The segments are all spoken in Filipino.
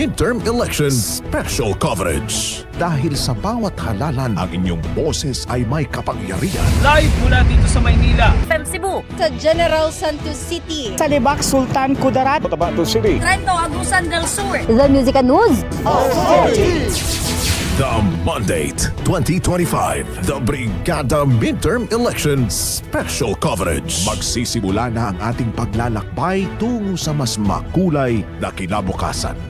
Midterm Elections Special Coverage. Dahil sa bawat halalan, ang inyong boses ay may kapangyarihan. Live mula dito sa Maynila. FM Cebu. sa General Santos City. Sa Libak, Sultan Kudarat. Trento, Agusan del Sur. The Music and News. The Mandate 2025, The Brigada Midterm Elections Special Coverage. Magsisimula na ang ating paglalakbay tungo sa mas makulay na kinabukasan.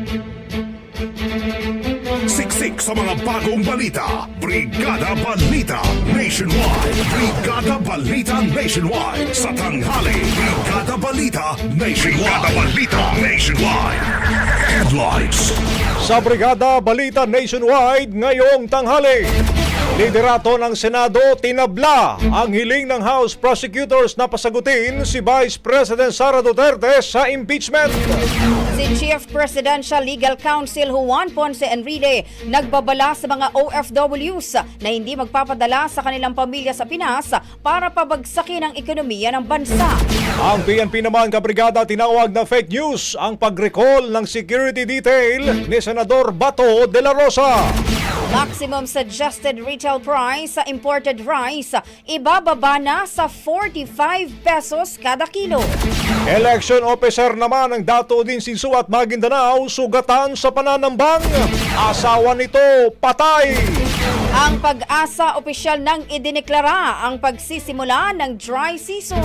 Siksik sa mga bagong balita. Brigada Balita Nationwide. Brigada Balita Nationwide. Sa tanghali. Brigada Balita Nationwide. Brigada Balita Nationwide. Headlines. Sa Brigada Balita Nationwide ngayong tanghali. Liderato ng Senado tinabla ang hiling ng House Prosecutors na pasagutin si Vice President Sara Duterte sa impeachment. Si Chief Presidential Legal Counsel Juan Ponce Enride nagbabala sa mga OFWs na hindi magpapadala sa kanilang pamilya sa Pinas para pabagsakin ang ekonomiya ng bansa. Ang PNP naman kabrigada tinawag na fake news ang pag-recall ng security detail ni Senador Bato de la Rosa. Maximum suggested retail price sa imported rice ibababa na sa 45 pesos kada kilo. Election officer naman ng Dato din Sinsu at Maguindanao sugatan sa pananambang. Asawa nito patay. Ang pag-asa opisyal nang idineklara ang pagsisimula ng dry season.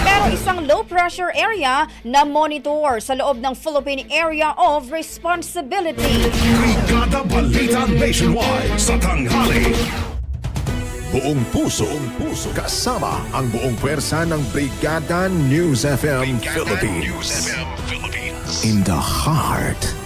Pero isang low pressure area na monitor sa loob ng Philippine Area of Responsibility. Brigada Balita Nationwide. Sa tanghali. Buong puso, buong puso, kasama ang buong pwersa ng Brigada News FM Philippines. In the heart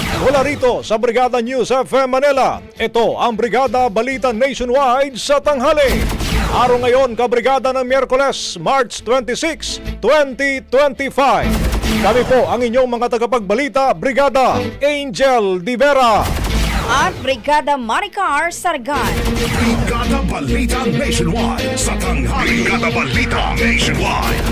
Mula rito sa Brigada News FM Manila, ito ang Brigada Balita Nationwide sa tanghali. Araw ngayon, kabrigada ng Miyerkules, March 26, 2025. Kami po ang inyong mga tagapagbalita, Brigada Angel Divera. At Brigada Maricar Sargan. Brigada Balita Nationwide sa tanghali. Brigada Balita Nationwide.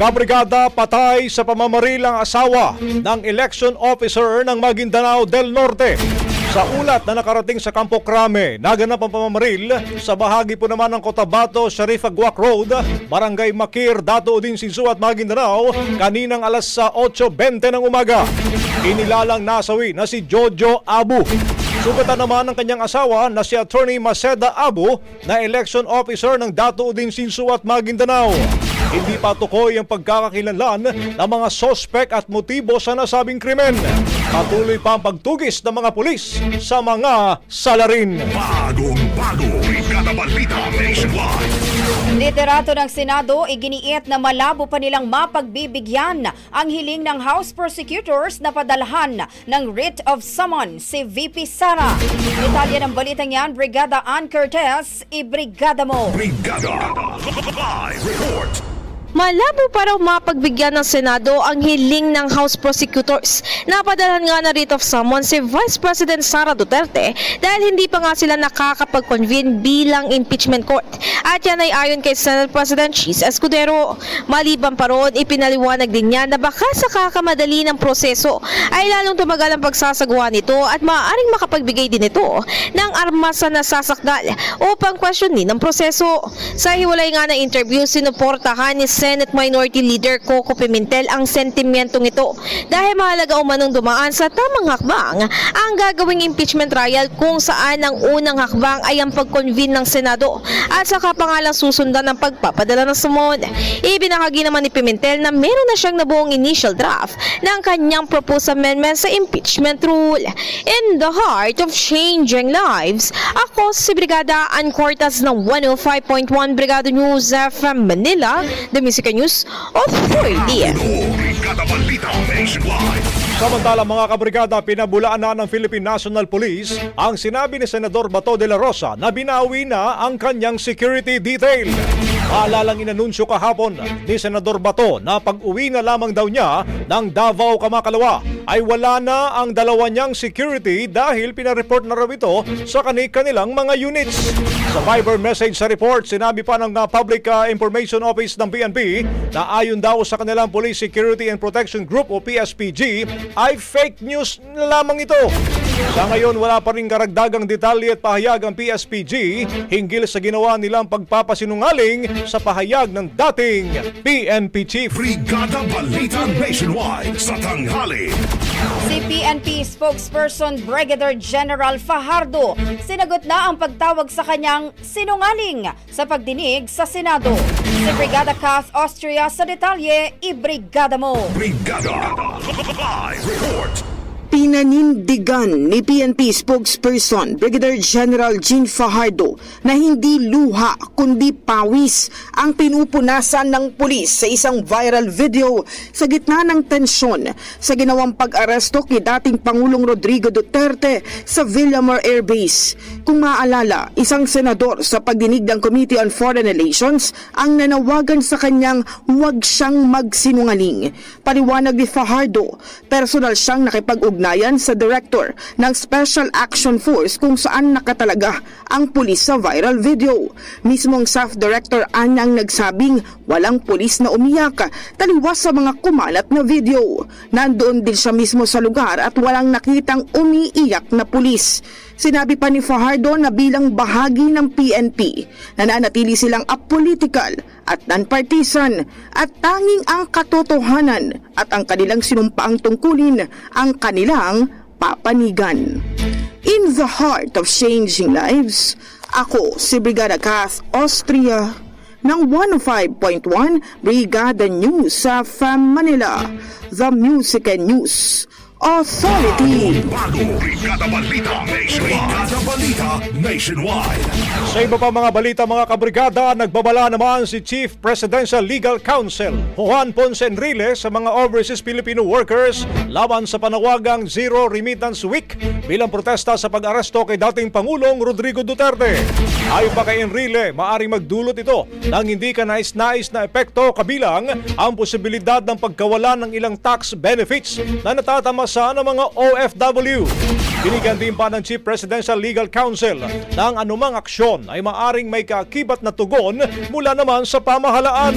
Kabrigada patay sa pamamaril ang asawa ng election officer ng Maguindanao del Norte. Sa ulat na nakarating sa Campo Crame, naganap ang pamamaril sa bahagi po naman ng Cotabato, Sharif Aguac Road, Barangay Makir, Dato Udin Sinsu at Maguindanao, kaninang alas sa 8.20 ng umaga. Inilalang nasawi na si Jojo Abu. Sugatan naman ng kanyang asawa na si Attorney Maceda Abu na election officer ng Dato Udin Sinsu at Maguindanao. Hindi pa tukoy ang pagkakakilanlan ng mga sospek at motibo sa nasabing krimen. Patuloy pa ang pagtugis ng mga pulis sa mga salarin. Bagong bago. Brigada Balita Nationwide. Liderato ng Senado, iginiit na malabo pa nilang mapagbibigyan ang hiling ng House Prosecutors na padalhan ng writ of summon si VP Sara. Detalye ng balitang yan, Brigada Ann Cortez, ibrigada mo. Brigada. Live report. Malabo pa raw mapagbigyan ng Senado ang hiling ng House Prosecutors. Napadalhan nga na writ of summon si Vice President Sara Duterte dahil hindi pa nga sila nakakapag-convene bilang impeachment court. At yan ay ayon kay Senate President Cheese Escudero. Maliban pa roon, ipinaliwanag din niya na baka sa kakamadali ng proseso ay lalong tumagal ang pagsasagawa nito at maaaring makapagbigay din ito ng armas sa nasasakdal upang questionin ang proseso. Sa hiwalay nga na interview, sinuportahan ni Senate Minority Leader Coco Pimentel ang sentimentong ito dahil mahalaga umanong dumaan sa tamang hakbang ang gagawing impeachment trial kung saan ang unang hakbang ay ang pag-convene ng Senado at saka pangalang susundan ng pagpapadala ng sumon. Ibinahagi naman ni Pimentel na meron na siyang nabuong initial draft ng kanyang proposed amendment sa impeachment rule. In the heart of changing lives, ako si Brigada Ann Cortas ng 105.1 Brigada News FM Manila, The Music News. Brigada Balita Nationwide. Samantala mga kabrigada, pinabulaan na ng Philippine National Police ang sinabi ni Senador Bato de la Rosa na binawi na ang kanyang security detail. Maalalang inanunsyo kahapon ni Senador Bato na pag-uwi na lamang daw niya ng Davao Kamakalawa ay wala na ang dalawa niyang security dahil pinareport na raw ito sa kanilang mga units. Sa Viber message sa report, sinabi pa ng uh, Public uh, Information Office ng PNP na ayon daw sa kanilang Police Security and Protection Group o PSPG ay fake news na lamang ito. Sa ngayon, wala pa rin karagdagang detalye at pahayag ang PSPG hinggil sa ginawa nilang pagpapasinungaling sa pahayag ng dating PNP Chief. Brigada Balita Nationwide sa tanghali. Si PNP spokesperson Brigadier General Fajardo sinagot na ang pagtawag sa kanyang sinungaling sa pagdinig sa Senado. Si Brigada Kath Austria sa detalye, ibrigada mo. Brigada. Live report. Pinanindigan ni PNP spokesperson Brigadier General Jean Fajardo na hindi luha kundi pawis ang pinupunasan ng pulis sa isang viral video sa gitna ng tensyon sa ginawang pag-aresto kay dating Pangulong Rodrigo Duterte sa Villamor Air Base. Kung maalala, isang senador sa pagdinig ng Committee on Foreign Relations ang nanawagan sa kanyang huwag siyang magsinungaling. Paliwanag ni Fajardo, personal siyang nakipag-ugnayan sa director ng Special Action Force kung saan nakatalaga ang pulis sa viral video. Mismong staff director anyang nagsabing walang pulis na umiyak taliwas sa mga kumalat na video. Nandoon din siya mismo sa lugar at walang nakitang umiiyak na pulis. Sinabi pa ni Fajardo na bilang bahagi ng PNP, nananatili silang apolitical at non-partisan at tanging ang katotohanan at ang kanilang sinumpaang tungkulin ang kanilang papanigan. In the heart of changing lives, ako si Brigada Kath Austria ng 105.1 Brigada News sa FAM Manila, The Music and News Authority. Bago Brigada Balita Nationwide. Balita Nationwide. Sa iba pa mga balita mga kabrigada, nagbabala naman si Chief Presidential Legal Counsel Juan Ponce Enrile sa mga overseas Filipino workers laban sa panawagang Zero Remittance Week bilang protesta sa pag-aresto kay dating Pangulong Rodrigo Duterte. Ayon pa kay Enrile, maaring magdulot ito ng hindi ka nais-nais na epekto kabilang ang posibilidad ng pagkawala ng ilang tax benefits na natatamasa ng mga OFW. Binigyan din pa ng Chief Presidential Legal Counsel ng anumang aksyon ay maaring may kaakibat na tugon mula naman sa pamahalaan.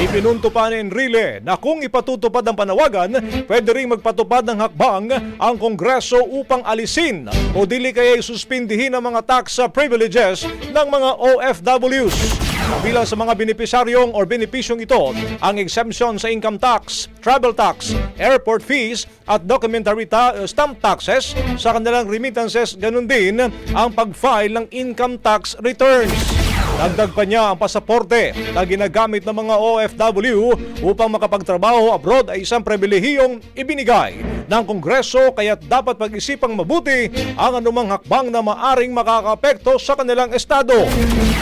Ipinunto pa ni Enrile na kung ipatutupad ang panawagan, pwede rin magpatupad ng hakbang ang Kongreso upang alisin o dili kaya suspindihin ang mga tax privileges ng mga OFWs. Kabilang sa mga benepisaryong or benepisyong ito, ang exemption sa income tax, travel tax, airport fees at documentary ta- stamp taxes sa kanilang remittances, ganun din ang pag-file ng income tax returns. Dagdag pa niya ang pasaporte na ginagamit ng mga OFW upang makapagtrabaho abroad ay isang pribilehiyong ibinigay ng Kongreso kaya dapat pag-isipang mabuti ang anumang hakbang na maaring makakapekto sa kanilang estado.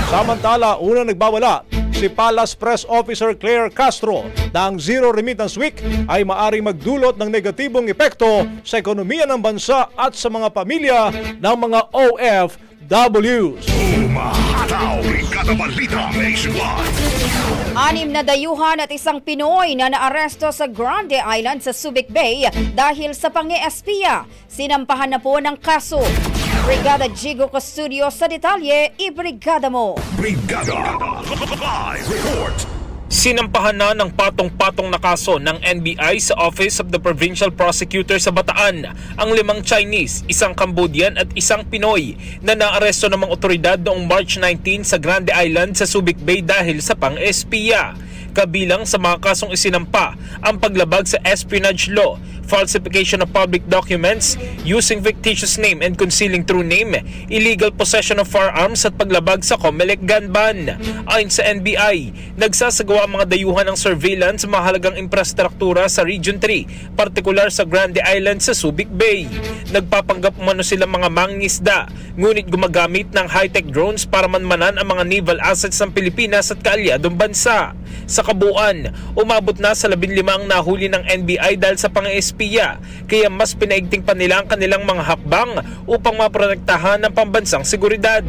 Samantala, unang nagbawala si Palace Press Officer Claire Castro na ang Zero Remittance Week ay maaring magdulot ng negatibong epekto sa ekonomiya ng bansa at sa mga pamilya ng mga OFWs. Umahataw Brigada Balita Nationwide. Anim na dayuhan at isang Pinoy na naaresto sa Grande Island sa Subic Bay dahil sa pangi-espiya. Sinampahan na po ng kaso. Brigada Jigo Custodio sa detalye, ibrigada mo. Brigada Live Report. Sinampahan na ng patong-patong na kaso ng NBI sa Office of the Provincial Prosecutor sa Bataan ang limang Chinese, isang Cambodian at isang Pinoy na naaresto ng mga otoridad noong March 19 sa Grande Island sa Subic Bay dahil sa pang-espiya. Kabilang sa mga kasong isinampa ang paglabag sa espionage law, falsification of public documents, using fictitious name and concealing true name, illegal possession of firearms at paglabag sa Comelec gun ban. Ayon sa NBI, nagsasagawa ang mga dayuhan ng surveillance sa mahalagang infrastruktura sa Region 3, partikular sa Grande Island sa Subic Bay. Nagpapanggap umano sila mga mangingisda, ngunit gumagamit ng high-tech drones para manmanan ang mga naval assets ng Pilipinas at kaalyadong bansa. Sa kabuuan, umabot na sa 15 ang nahuli ng NBI dahil sa pang-espiya, kaya mas pinaigting pa nila ang kanilang mga hakbang upang maprotektahan ng pambansang seguridad.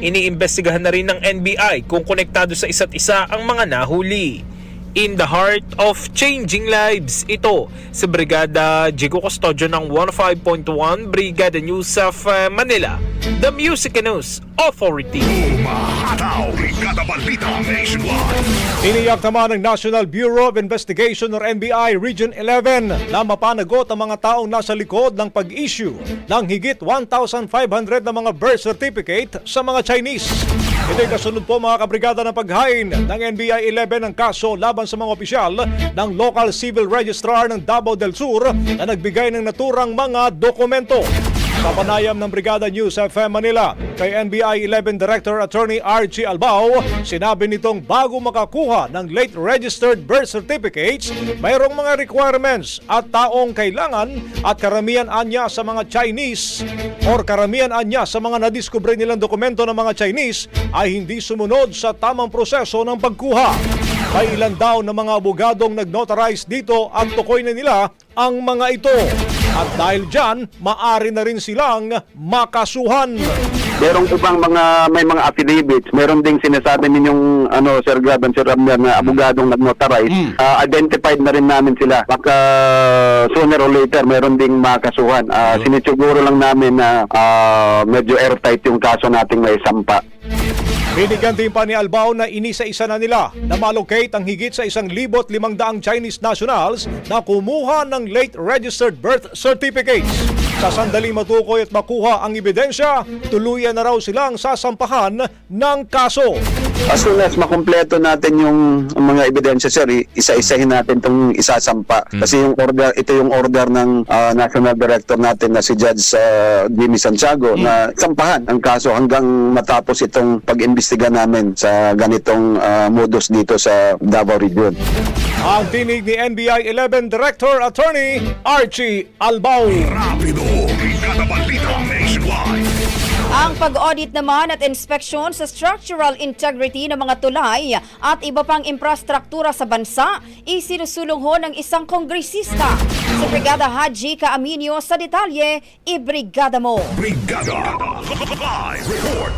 Iniimbestigahan na rin ng NBI kung konektado sa isa't isa ang mga nahuli. In the heart of changing lives, ito sa Brigada Jigo Custodio ng 105.1 Brigada News of uh, Manila, The Music and News Authority. Umahataw Brigada Balita Nationwide. Tiniyak naman ng National Bureau of Investigation or NBI Region 11 na mapanagot ang mga taong nasa likod ng pag-issue ng higit 1,500 na mga birth certificate sa mga Chinese. Ito'y kasunod po mga kabrigada ng paghain ng NBI 11 ng kaso laban sa mga opisyal ng Local Civil Registrar ng Davao del Sur na nagbigay ng naturang mga dokumento. Sa panayam ng Brigada News FM Manila kay NBI 11 Director Attorney Archie Albao, sinabi nitong bago makakuha ng late registered birth certificates, mayroong mga requirements at taong kailangan at karamihan anya sa mga Chinese or karamihan anya sa mga nadiskubre nilang dokumento ng mga Chinese ay hindi sumunod sa tamang proseso ng pagkuha. May ilan daw na mga abogadong nag-notarize dito at tukoy na nila ang mga ito. At dahil dyan, maari na rin silang makasuhan. Merong ibang mga may mga affidavits, meron ding sinasabi ninyong ano Sir Grab and Sir Ramdan na abogadong nag-notarize. Ah, identified na rin namin sila. Baka sooner or later meron ding makasuhan. Uh, Sinisiguro lang namin na ah, medyo airtight yung kaso nating may sampa. Binigyan din pa ni Albao na inisa-isa na nila na malocate ang higit sa isang libot limangdaang Chinese nationals na kumuha ng late registered birth certificates. Sa sandaling matukoy at makuha ang ebidensya, tuluyan na raw silang sasampahan ng kaso. As soon as makumpleto natin yung mga ebidensya, sir, isa-isahin natin itong isasampa. Kasi yung order, ito yung order ng ah, National Director natin na si Judge ah, Jimmy Santiago na sampahan ang kaso hanggang matapos itong pag-imbestiga namin sa ganitong ah, modus dito sa Davao Region. Ang tinig ni NBI 11 Director Attorney Archie Albao. Rapido. Ang pag-audit naman at inspeksyon sa structural integrity ng mga tulay at iba pang infrastruktura sa bansa, isinusulong ho ng isang kongresista. Si Brigada Haji Kaaminyo sa detalye, ibrigada mo. Brigada. Live report.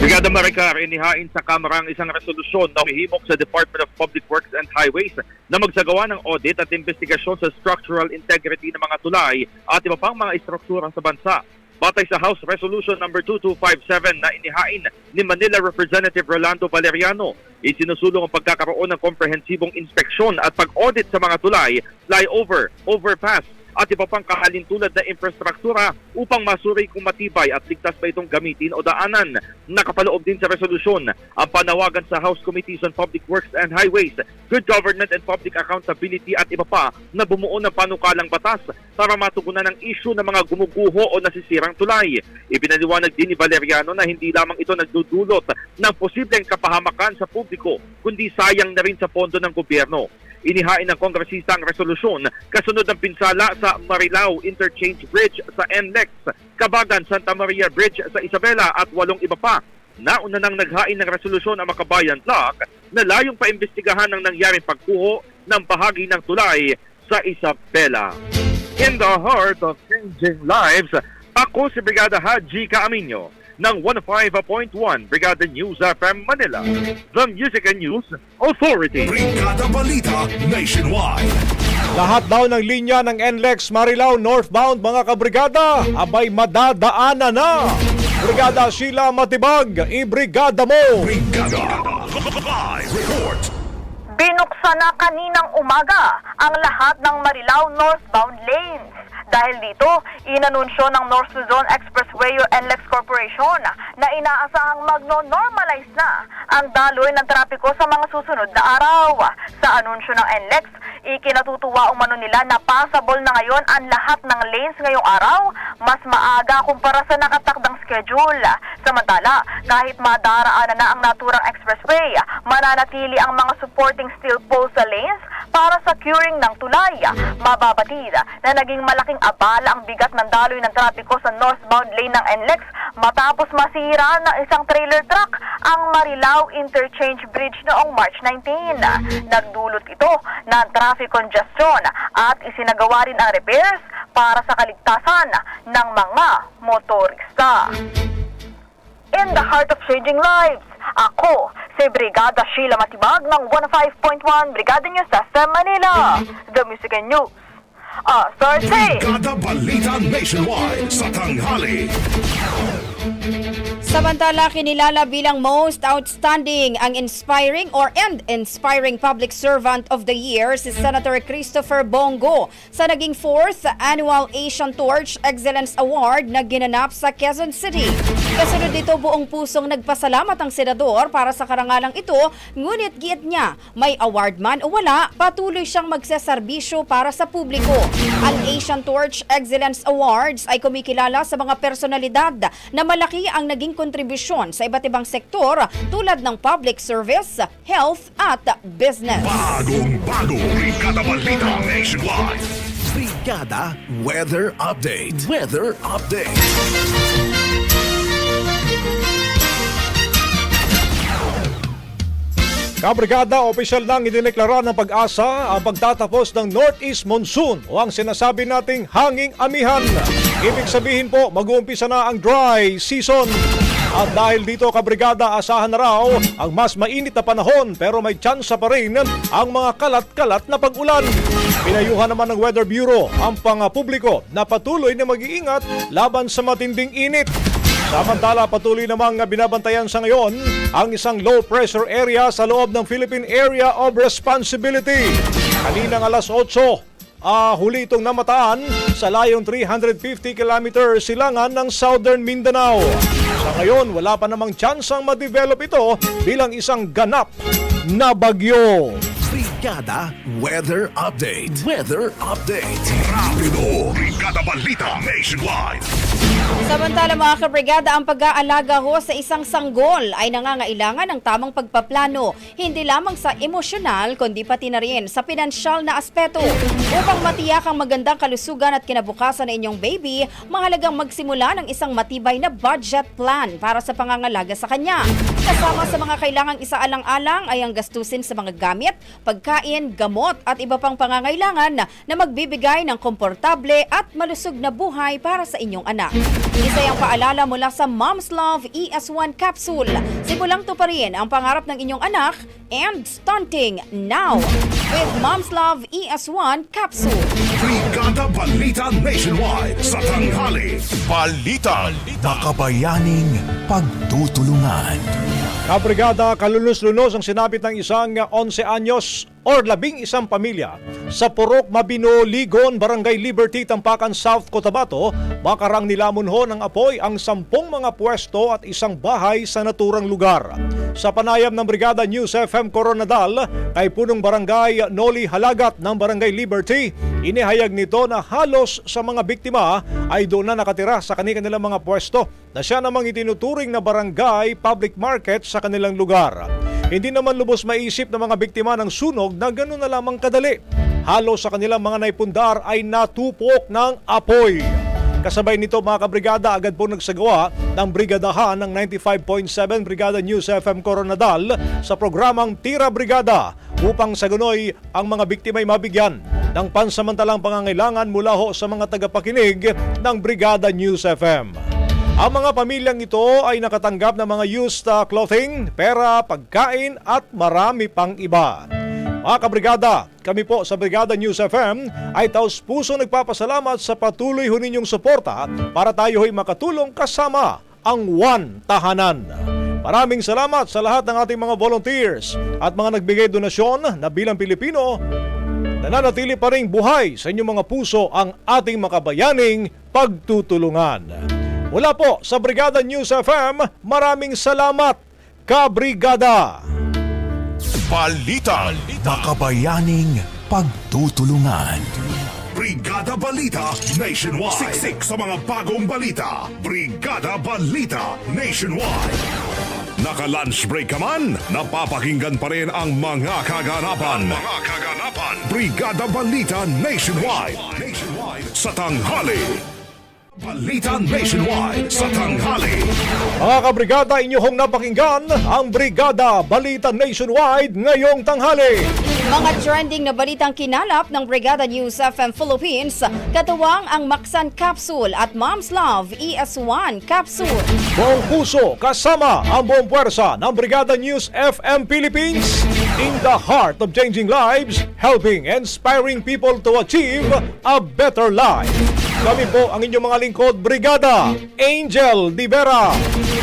Brigada Maricar, inihain sa Kamara ang isang resolusyon na humihimok sa Department of Public Works and Highways na magsagawa ng audit at investigasyon sa structural integrity ng mga tulay at iba pang mga istruktura sa bansa. Batay sa House Resolution number 2257 na inihain ni Manila Representative Rolando Valeriano, isinusulong ang pagkakaroon ng komprehensibong inspeksyon at pag-audit sa mga tulay, flyover, overpass, at iba pang kahalintulad na infrastruktura upang masuri kung matibay at ligtas ba itong gamitin o daanan. Nakapaloob din sa resolusyon ang panawagan sa House Committees on Public Works and Highways, Good Government and Public Accountability at iba pa na bumuo ng panukalang batas para matugunan ang issue ng mga gumuguho o nasisirang tulay. Ipinaliwanag din ni Valeriano na hindi lamang ito nagdudulot ng posibleng kapahamakan sa publiko, kundi sayang na rin sa pondo ng gobyerno. Inihain ng kongresista ang resolusyon kasunod ng pinsala sa Marilao Interchange Bridge sa NLEX, Kabagan Santa Maria Bridge sa Isabela at walong iba pa. Nauna nang naghain ng resolusyon ang Makabayan Block na layong paimbestigahan ng nangyaring pagkuho ng bahagi ng tulay sa Isabela. In the heart of changing lives, ako si Brigada Haji Kaaminyo ng 15.1 Brigada News FM Manila, the Music and News Authority. Brigada Balita Nationwide. Lahat daw ng linya ng NLEX Marilao northbound mga kabrigada, abay madadaanan na. Brigada Sheila Matibag, ibrigada mo. Brigada. Live report. Binuksan na kaninang umaga ang lahat ng Marilao northbound lanes. Dahil dito, inanunsyo ng North Luzon Expressway o NLEX Corporation na inaasahang magno-normalize na ang daloy ng trapiko sa mga susunod na araw. Sa anunsyo ng NLEX, ikinatutuwa umano nila na passable na ngayon ang lahat ng lanes ngayong araw, mas maaga kumpara sa nakatakdang schedule. Samantala, kahit madaraanan na ang naturang expressway, mananatili ang mga supporting steel poles sa lanes para sa curing ng tulay. Mababatid na naging malaking abala ang bigat ng daloy ng trapiko sa northbound lane ng NLEX matapos masira ng isang trailer truck ang Marilao Interchange Bridge noong March 19. Nagdulot ito ng traffic congestion at isinagawa rin ang repairs para sa kaligtasan ng mga motorista. In the heart of changing lives, ako si Brigada Sheila Matibag ng 15.1 Brigada News sa Manila. The Music and News. Ah, Thursday. Brigada Balita Nationwide sa tanghali. Samantala, kinilala bilang most outstanding ang inspiring or and inspiring public servant of the year si Senator Christopher Bongo sa naging 4th Annual Asian Torch Excellence Award na ginanap sa Quezon City. Kasunod dito buong pusong nagpasalamat ang senador para sa karangalang ito, ngunit giit niya, may award man o wala, patuloy siyang magseserbisyo para sa publiko. Ang Asian Torch Excellence Awards ay kumikilala sa mga personalidad na malaki ang naging kontribusyon sa iba't ibang sektor tulad ng public service, health at business. Bagong bago. Brigada Balita Nationwide. Brigada Weather Update. Weather Update. Kabrigada, opisyal nang idineklara ng pag-asa ang pagtatapos ng Northeast Monsoon o ang sinasabi nating hanging amihan. Ibig sabihin po, mag-uumpisa na ang dry season. At dahil dito, kabrigada, asahan na raw ang mas mainit na panahon pero may tsansa pa rin ang mga kalat-kalat na pag-ulan. Pinayuhan naman ng Weather Bureau ang pang-publiko na patuloy na mag-iingat laban sa matinding init. Samantala, patuloy namang binabantayan sa ngayon ang isang low pressure area sa loob ng Philippine Area of Responsibility. Kaninang alas 8, ah, huli itong namataan sa layong 350 km silangan ng Southern Mindanao. Sa ngayon, wala pa namang tsansang ma-develop ito bilang isang ganap na bagyo. Brigada Weather Update. Weather Update. Rapido, Balita Nationwide. Samantala mga kabrigada, ang pag-aalaga ho sa isang sanggol ay nangangailangan ng tamang pagpaplano, hindi lamang sa emosyonal kundi pati na rin sa pinansyal na aspeto. Upang matiyak ang magandang kalusugan at kinabukasan ng inyong baby, mahalagang magsimula ng isang matibay na budget plan para sa pangangalaga sa kanya. Kasama sa mga kailangang isaalang-alang ay ang gastusin sa mga gamit, pagkain, gamot at iba pang pangangailangan na magbibigay ng komportable at malusog na buhay para sa inyong anak. Isa yung paalala mula sa Mom's Love ES1 Capsule. Simulang to pa rin ang pangarap ng inyong anak and stunting now with Mom's Love ES1 Capsule. Brigada Balita Nationwide sa tanghali. Balita. Makabayaning pagtutulungan. Kabrigada, kalulus-lunos ang sinapit ng isang 11 anyos or labing isang pamilya sa Purok Mabino, Ligon, Barangay Liberty, Tampakan, South Cotabato, makarang nilamon ho ng apoy ang sampung mga pwesto at isang bahay sa naturang lugar. Sa panayam ng Brigada News FM Coronadal, kay punong barangay Noli Halagat ng Barangay Liberty, inihayag nito na halos sa mga biktima ay doon na nakatira sa kanilang mga pwesto na siya namang itinuturing na barangay public market sa kanilang lugar. Hindi naman lubos maisip ng mga biktima ng sunog na gano'n na lamang kadali. Halos sa kanilang mga naipundar ay natupok ng apoy. Kasabay nito mga kabrigada agad po nagsagawa ng brigadahan ng 95.7 Brigada News FM Coronadal sa programang Tira Brigada upang sa ganoy ang mga biktima ay mabigyan ng pansamantalang pangangailangan mula ho sa mga tagapakinig ng Brigada News FM. Ang mga pamilyang ito ay nakatanggap ng mga used uh, clothing, pera, pagkain at marami pang iba. Mga kabrigada, kami po sa Brigada News FM ay taos puso nagpapasalamat sa patuloy ho ninyong suporta para tayo ay makatulong kasama ang One Tahanan. Maraming salamat sa lahat ng ating mga volunteers at mga nagbigay donasyon na bilang Pilipino nananatili pa rin buhay sa inyong mga puso ang ating makabayaning pagtutulungan. Mula po sa Brigada News FM, maraming salamat, Kabrigada! Balita. Makabayaning pagtutulungan. Brigada Balita Nationwide. Siksik sa mga bagong balita. Brigada Balita Nationwide. Naka-lunch break ka man, napapakinggan pa rin ang mga kaganapan. Mga kaganapan. Brigada Balita Nationwide. Nationwide. Sa tanghali. Balita Nationwide sa tanghali. Mga kabrigada, inyong napakinggan ang Brigada Balita Nationwide ngayong tanghali. Mga trending na balitang kinalap ng Brigada News FM Philippines, katuwang ang Maksan Capsule at Mom's Love ES1 Capsule. Buong puso kasama ang buong puwersa ng Brigada News FM Philippines in the heart of changing lives, helping and inspiring people to achieve a better life. Kami po ang inyong mga lingkod, Brigada Angel Di Vera.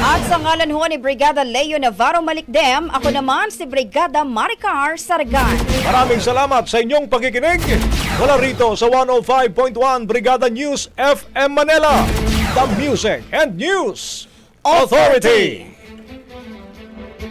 At sa ngalan ho ni Brigada Leo Navarro Malikdem, ako naman si Brigada Maricar Sargan. Maraming salamat sa inyong pakikinig. Wala rito sa 105.1 Brigada News FM Manila, the Music and News Authority.